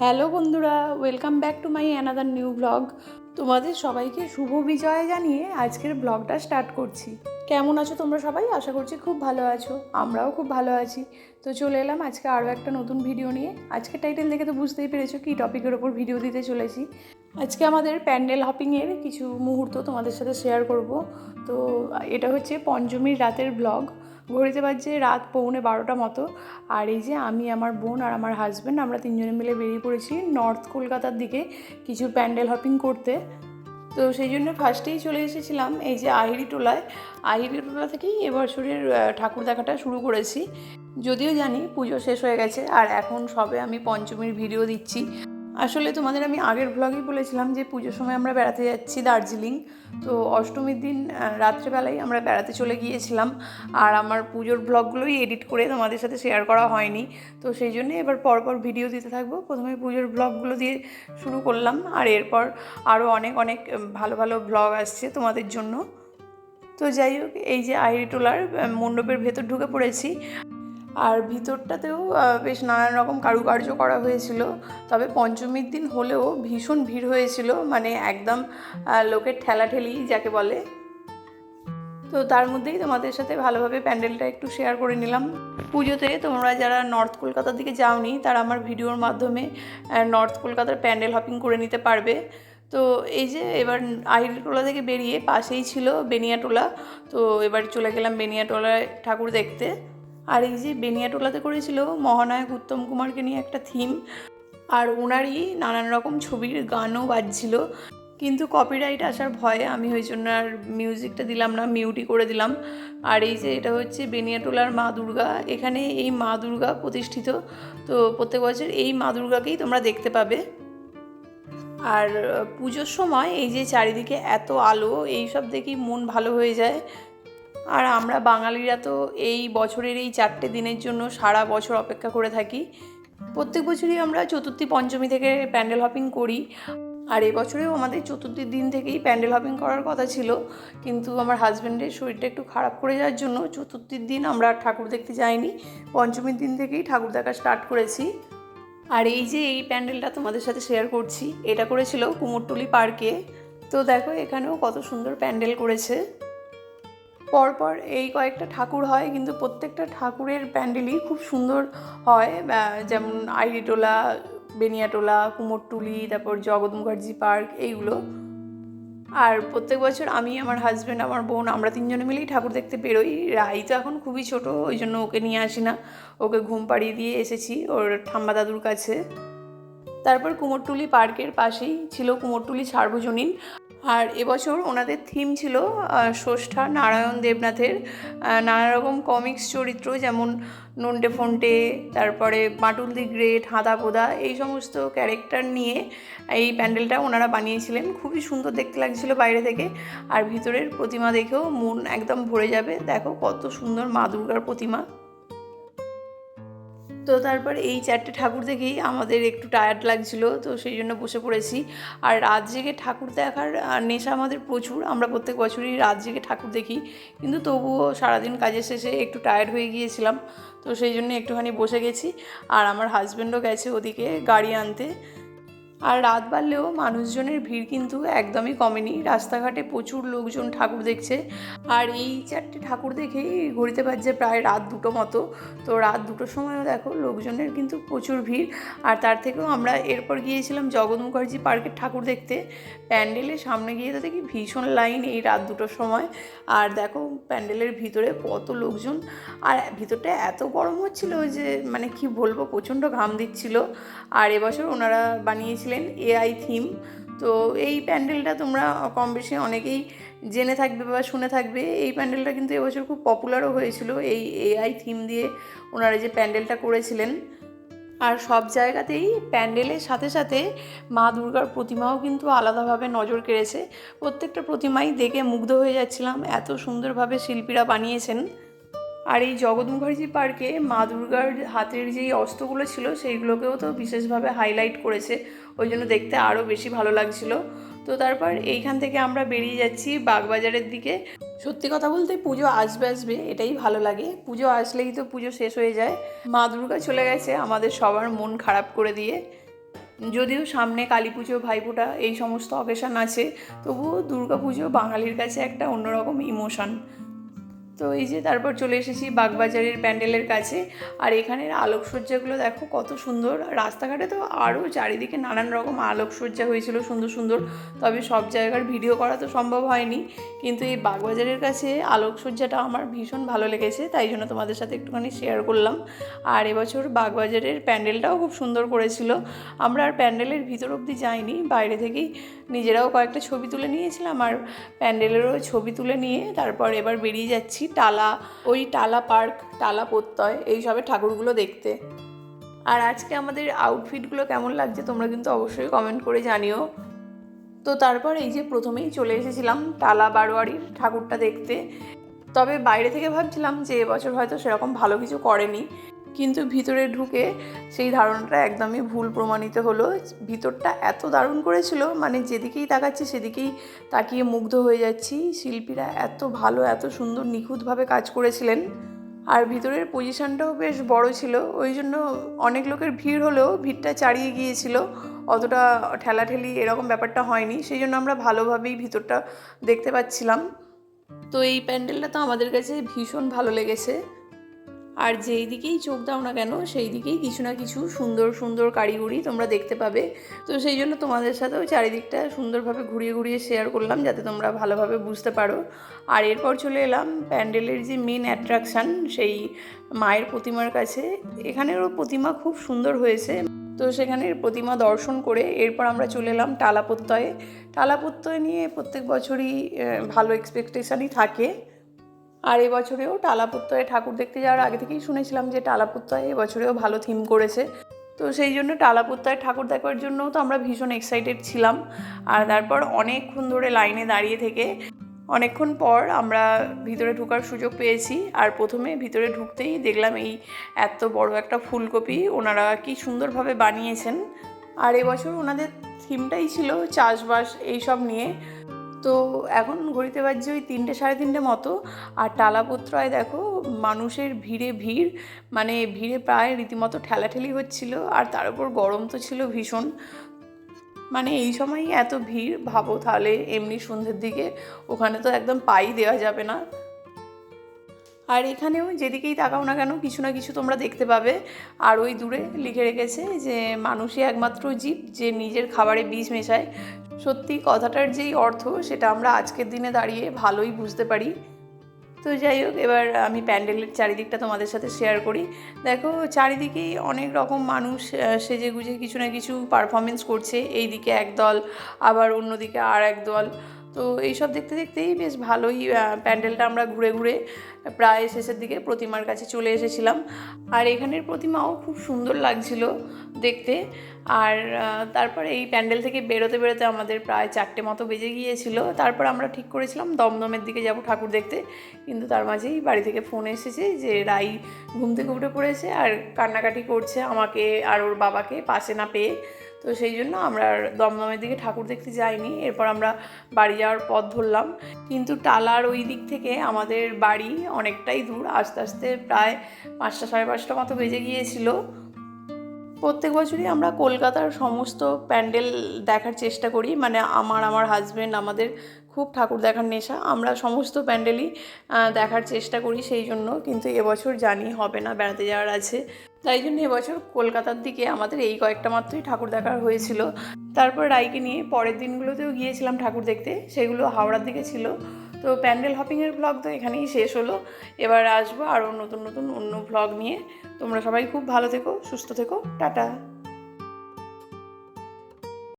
Hello বন্ধুরা welcome back to my another new blog তোমাদের সবাইকে শুভ বিজয় জানিয়ে আজকের ব্লগটা স্টার্ট করছি। কেমন আছো তোমরা সবাই? আশা করছি খুব ভালো আছো। আমরাও খুব ভালো আছি। তো চলে এলাম আজকে আরও একটা নতুন ভিডিও নিয়ে। আজকে টাইটেল দেখে তো বুঝতেই পেরেছ কি টপিকের ওপর ভিডিও দিতে চলেছি। আজকে আমাদের প্যান্ডেল হপিংয়ের কিছু মুহূর্ত তোমাদের সাথে শেয়ার করব। তো এটা হচ্ছে পঞ্চমীর রাতের ব্লগ ঘড়িতে বাজছে রাত পৌনে বারোটা মতো। আর এই যে আমি, আমার বোন আর আমার হাজব্যান্ড আমরা তিনজনে মিলে বেরিয়ে পড়েছি নর্থ কলকাতার দিকে কিছু প্যান্ডেল হপিং করতে। তো সেই জন্য ফার্স্টেই চলে এসেছিলাম এই যে আহিরি টোলায়। আহিরি টোলা থেকেই এবছরের ঠাকুর দেখাটা শুরু করেছি। যদিও জানি পুজো শেষ হয়ে গেছে, আর এখন সবে আমি পঞ্চমীর ভিডিও দিচ্ছি। আসলে তোমাদের আমি আগের ব্লগেই বলেছিলাম যে পুজোর সময় আমরা বেড়াতে যাচ্ছি দার্জিলিং। তো অষ্টমীর দিন রাত্রেবেলায় আমরা বেড়াতে চলে গিয়েছিলাম আর আমার পুজোর ব্লগগুলোই এডিট করে তোমাদের সাথে শেয়ার করা হয়নি। তো সেই জন্য এবার পরপর ভিডিও দিতে থাকব। প্রথমে পুজোর ব্লগগুলো দিয়ে শুরু করলাম আর এরপর আরও অনেক অনেক ভালো ভালো ব্লগ আসছে তোমাদের জন্য। তো যাই হোক, এই যে আইরিটোলার মণ্ডপের ভেতর ঢুকে পড়েছি। আর ভিতরটাতেও বেশ নানান রকম কারুকার্য করা হয়েছিল। তবে পঞ্চমীর দিন হলেও ভীষণ ভিড় হয়েছিল মানে একদম লোকের ঠেলাঠেলি যাকে বলে। তো তার মধ্যেই তোমাদের সাথে ভালোভাবে প্যান্ডেলটা একটু শেয়ার করে নিলাম। পুজোতে তোমরা যারা নর্থ কলকাতার দিকে যাওনি, তারা আমার ভিডিওর মাধ্যমে নর্থ কলকাতার প্যান্ডেল হপিং করে নিতে পারবে। তো এই যে এবার আহিরটোলা থেকে বেরিয়ে পাশেই ছিল বেনিয়াটোলা। তো এবার চলে গেলাম বেনিয়াটোলায় ঠাকুর দেখতে। আর এই যে বেনিয়াটোলাতে করেছিল মহানায়ক উত্তম কুমারকে নিয়ে একটা থিম আর ওনারই নানান রকম ছবির গানও বাজছিল। কিন্তু কপিরাইট আসার ভয়ে আমি ওই জন্য আর মিউজিকটা দিলাম না মিউটি করে দিলাম। আর এই যে এটা হচ্ছে বেনিয়াটোলার মা দুর্গা। এখানে এই মা দুর্গা প্রতিষ্ঠিত। তো প্রত্যেক বছর এই মা দুর্গাকেই তোমরা দেখতে পাবে। আর পুজোর সময় এই যে চারিদিকে এত আলো এই সব দেখেই মন ভালো হয়ে যায়। আর আমরা বাঙালিরা তো এই বছরের এই চারটে দিনের জন্য সারা বছর অপেক্ষা করে থাকি। প্রত্যেক বছরই আমরা চতুর্থী পঞ্চমী থেকে প্যান্ডেল হপিং করি। আর এবছরেও আমাদের চতুর্থীর দিন থেকেই প্যান্ডেল হপিং করার কথা ছিল। কিন্তু আমার হাজব্যান্ডের শরীরটা একটু খারাপ করে যাওয়ার জন্য চতুর্থীর দিন আমরা ঠাকুর দেখতে যাইনি। পঞ্চমীর দিন থেকেই ঠাকুর দেখা স্টার্ট করেছি। আর এই যে এই প্যান্ডেলটা তোমাদের সাথে শেয়ার করছি, এটা করেছিল কুমোরটুলি পার্কে। তো দেখো এখানেও কত সুন্দর প্যান্ডেল করেছে। পরপর এই কয়েকটা ঠাকুর হয়, কিন্তু প্রত্যেকটা ঠাকুরের প্যান্ডেলই খুব সুন্দর হয়। যেমন আইরিটোলা বেনিয়াটোলা কুমোরটুলি তারপর জগৎ মুখার্জি পার্ক এইগুলো। আর প্রত্যেক বছর আমি, আমার হাজব্যান্ড আমার বোন আমরা তিনজনে মিলেই ঠাকুর দেখতে বেরোই। রাই তো এখন খুবই ছোট, ওই জন্য ওকে নিয়ে আসি না। ওকে ঘুম পাড়িয়ে দিয়ে এসেছি, ওর ঠাম্মা দাদুর কাছে। তারপর কুমোরটুলি পার্কের পাশেই ছিল কুমোরটুলি সার্বজনীন। আর এবছর ওনাদের থিম ছিল ষষ্ঠা নারায়ণ দেবনাথের নানা রকম কমিক্স চরিত্র যেমন নন্টে ফন্টে, তারপরে মাটুল দি গ্রেট, হাঁদা পোদা, এই সমস্ত ক্যারেক্টার নিয়ে এই প্যান্ডেলটা ওনারা বানিয়েছিলেন। খুবই সুন্দর দেখতে লাগছিল বাইরে থেকে। আর ভিতরের প্রতিমা দেখেও মন একদম ভরে যাবে। দেখো কত সুন্দর মা দুর্গার প্রতিমা। তো তারপর এই চারটে ঠাকুর দেখেই আমাদের একটু টায়ার্ড লাগছিল, তো সেই জন্য বসে পড়েছি। আর রাত জেগে ঠাকুর দেখার নেশা আমাদের প্রচুর, আমরা প্রত্যেক বছরই রাত জেগে ঠাকুর দেখি। কিন্তু তবুও সারাদিন কাজের শেষে একটু টায়ার্ড হয়ে গিয়েছিলাম, তো সেই জন্য একটুখানি বসে গেছি। আর আমার হাজব্যান্ডও গেছে ওদিকে গাড়ি আনতে আর রাত বাড়লেও মানুষজনের ভিড় কিন্তু একদমই কমেনি। রাস্তাঘাটে প্রচুর লোকজন ঠাকুর দেখছে। আর এই চারটে ঠাকুর দেখেই ঘড়িতে বাজছে প্রায় রাত দুটো মতো। তো রাত দুটোর সময়ও দেখো লোকজনের কিন্তু প্রচুর ভিড়। আর তার থেকেও আমরা এরপর গিয়েছিলাম জগৎ মুখার্জি পার্কের ঠাকুর দেখতে। প্যান্ডেলের সামনে গিয়ে তো দেখি ভীষণ লাইন এই রাত দুটোর সময়। আর দেখো প্যান্ডেলের ভিতরে কত লোকজন। আর ভিতরটা এত গরম হচ্ছিল যে মানে কি বলব, প্রচণ্ড ঘাম দিচ্ছিল। আর এবছর ওনারা বানিয়েছিলেন এআই থিম। তো এই প্যান্ডেলটা তোমরা কম বেশি অনেকেই জেনে থাকবে বা শুনে থাকবে। এই প্যান্ডেলটা কিন্তু এবছর খুব পপুলারও হয়েছিল, এই এআই থিম দিয়ে ওনারা যে প্যান্ডেলটা করেছিলেন। আর সব জায়গাতেই প্যান্ডেলের সাথে সাথে মা দুর্গার প্রতিমাও কিন্তু আলাদাভাবে নজর কেড়েছে। প্রত্যেকটা প্রতিমাই দেখে মুগ্ধ হয়ে যাচ্ছিলাম, এত সুন্দরভাবে শিল্পীরা বানিয়েছেন। আর এই জগৎ মুখার্জি পার্কে মা দুর্গার হাতের যেই অস্ত্রগুলো ছিল, সেইগুলোকেও তো বিশেষভাবে হাইলাইট করেছে। ওই জন্য দেখতে আরও বেশি ভালো লাগছিল। তো তারপর এইখান থেকে আমরা বেরিয়ে যাচ্ছি বাগবাজারের দিকে। সত্যি কথা বলতে পুজো আসবে আসবে, এটাই ভালো লাগে। পুজো আসলেই তো পুজো শেষ হয়ে যায়। মা দুর্গা চলে গেছে আমাদের সবার মন খারাপ করে দিয়ে। যদিও সামনে কালী পুজো ভাইফোঁটা এই সমস্ত অকেশান আছে, তবুও দুর্গা পুজো বাঙালির কাছে একটা অন্যরকম ইমোশন তো এই যে তারপর চলে এসেছি বাগবাজারের প্যান্ডেলের কাছে। আর এখানের আলোকসজ্জাগুলো দেখো কত সুন্দর। রাস্তাঘাটে তো আরও চারিদিকে নানান রকম আলোকসজ্জা হয়েছিল, সুন্দর সুন্দর। তবে সব জায়গার ভিডিও করা তো সম্ভব হয়নি। কিন্তু এই বাগবাজারের কাছে আলোকসজ্জাটা আমার ভীষণ ভালো লেগেছে, তাই জন্য তোমাদের সাথে একটুখানি শেয়ার করলাম। আর এবছর বাগবাজারের প্যান্ডেলটাও খুব সুন্দর করেছিল। আমরা আর প্যান্ডেলের ভিতর অবধি যাইনি, বাইরে থেকেই নিজেরাও কয়েকটা ছবি তুলে নিয়েছিলাম। আর প্যান্ডেলেরও ছবি তুলে নিয়ে তারপর এবার বেরিয়ে যাচ্ছি। টালা, ওই টালা পার্ক, টালা প্রত্যয় এইসবের ঠাকুরগুলো দেখতে। আর আজকে আমাদের আউটফিটগুলো কেমন লাগছে তোমরা কিন্তু অবশ্যই কমেন্ট করে জানিও। তো তারপর এই যে প্রথমেই চলে এসেছিলাম টালা বারোয়ারির ঠাকুরটা দেখতে। তবে বাইরে থেকে ভাবছিলাম যে এবছর হয়তো সেরকম ভালো কিছু করেনি। কিন্তু ভিতরে ঢুকে সেই ধারণাটা একদমই ভুল প্রমাণিত হলো। ভিতরটা এত দারুণ করেছিল মানে যেদিকেই তাকাচ্ছি সেদিকেই তাকিয়ে মুগ্ধ হয়ে যাচ্ছি। শিল্পীরা এত ভালো, এত সুন্দর, নিখুঁতভাবে কাজ করেছিলেন। আর ভিতরের পজিশনটাও বেশ বড় ছিল। ওই জন্য অনেক লোকের ভিড় হলেও ভিড়টা চারিয়ে গিয়েছিল। অতটা ঠেলাঠেলি এরকম ব্যাপারটা হয়নি। সেই জন্য আমরা ভালোভাবেই ভিতরটা দেখতে পাচ্ছিলাম। তো এই প্যান্ডেলটা তো আমাদের কাছে ভীষণ ভালো লেগেছে। আর যেই দিকেই চোখ দাও না কেন, সেই দিকেই কিছু না কিছু সুন্দর সুন্দর কারিগরি তোমরা দেখতে পাবে। তো সেই জন্য তোমাদের সাথেও চারিদিকটা সুন্দরভাবে ঘুরিয়ে ঘুরিয়ে শেয়ার করলাম যাতে তোমরা ভালোভাবে বুঝতে পারো। আর এরপর চলে এলাম প্যান্ডেলের যে মেন অ্যাট্রাকশান সেই মায়ের প্রতিমার কাছে। এখানেরও প্রতিমা খুব সুন্দর হয়েছে। তো সেখানের প্রতিমা দর্শন করে এরপর আমরা চলে এলাম টালাপত্যয়ে টালাপত্যয় নিয়ে প্রত্যেক বছরই ভালো এক্সপেকটেশানই থাকে। আর এবছরেও টালাপুত্তয়ে ঠাকুর দেখতে যাওয়ার আগে থেকেই শুনেছিলাম যে টালাপুত্তয়ে এবছরেও ভালো থিম করেছে। তো সেই জন্য টালাপুত্তয়ে ঠাকুর দেখার জন্যও তো আমরা ভীষণ এক্সাইটেড ছিলাম। আর তারপর অনেকক্ষণ ধরে লাইনে দাঁড়িয়ে থেকে অনেকক্ষণ পর আমরা ভিতরে ঢোকার সুযোগ পেয়েছি। আর প্রথমে ভিতরে ঢুকতেই দেখলাম এই এত বড় একটা ফুলকপি ওনারা কি সুন্দরভাবে বানিয়েছেন। আর এবছর ওনাদের থিমটাই ছিল চাষবাস এইসব নিয়ে। তো এখন ঘড়িতে বাজছে ওই তিনটে, সাড়ে তিনটে মতো। আর টালাপত্রায় দেখো, মানুষের ভিড়ে ভিড় মানে ভিড়ে প্রায় রীতিমতো ঠেলাঠেলি হচ্ছিল। আর তার উপর গরম তো ছিল ভীষণ। মানে এই সময়ই এত ভিড়, ভাবো তাহলে এমনি সন্ধ্যের দিকে। ওখানে তো একদম পাই দেওয়া যাবে না। আর এখানেও যেদিকেই তাকাও না কেন, কিছু না কিছু তোমরা দেখতে পাবে। আর ওই দূরে লিখে রেখেছে যে, মানুষই একমাত্র জীব যে নিজের খাবারে বিষ মেশায়। সত্যি কথাটার যেই অর্থ, সেটা আমরা আজকের দিনে দাঁড়িয়ে ভালোই বুঝতে পারি। তো যাই হোক, এবার আমি প্যান্ডেলের চারিদিকটা তোমাদের সাথে শেয়ার করি। দেখো চারিদিকেই অনেক রকম মানুষ সেজে গুজে কিছু না কিছু পারফরমেন্স করছে। এই দিকে এক দল, আবার অন্যদিকে আর এক দল। তো এইসব দেখতে দেখতেই বেশ ভালোই প্যান্ডেলটা আমরা ঘুরে ঘুরে প্রায় শেষের দিকে প্রতিমার কাছে চলে এসেছিলাম। আর এখানের প্রতিমাও খুব সুন্দর লাগছিল দেখতে। আর তারপরে এই প্যান্ডেল থেকে বেরোতে বেরোতে আমাদের প্রায় চারটে মতো বেজে গিয়েছিল। তারপর আমরা ঠিক করেছিলাম দমদমের দিকে যাব ঠাকুর দেখতে। কিন্তু তার মাঝেই বাড়ি থেকে ফোন এসেছে যে রাই ঘুম থেকে উঠে পড়েছে আর কান্নাকাটি করছে আমাকে আর ওর বাবাকে পাশে না পেয়ে। তো সেই জন্য আমরা দমদমের দিকে ঠাকুর দেখতে যাইনি। এরপর আমরা বাড়ি যাওয়ার পথ ধরলাম। কিন্তু টালার ওই দিক থেকে আমাদের বাড়ি অনেকটাই দূর। আস্তে আস্তে প্রায় পাঁচটা, সাড়ে পাঁচটা মতো বেজে গিয়েছিল। প্রত্যেক বছরই আমরা কলকাতার সমস্ত প্যান্ডেল দেখার চেষ্টা করি। মানে আমার আমার হাজব্যান্ড আমাদের খুব ঠাকুর দেখার নেশা। আমরা সমস্ত প্যান্ডেলই দেখার চেষ্টা করি সেই জন্য। কিন্তু এবছর জানি হবে না, বেড়াতে যাওয়ার আছে। তাই জন্য এবছর কলকাতার দিকে আমাদের এই কয়েকটা মাত্রই ঠাকুর দেখার হয়েছিল। তারপর রাইকে নিয়ে পরের দিনগুলোতেও গিয়েছিলাম ঠাকুর দেখতে। সেগুলো হাওড়ার দিকে ছিল। তো প্যান্ডেল হপিংয়ের ব্লগ তো এখানেই শেষ হলো। এবার আসব আরও নতুন নতুন অন্য ব্লগ নিয়ে। তোমরা সবাই খুব ভালো থেকো, সুস্থ থেকো। টাটা।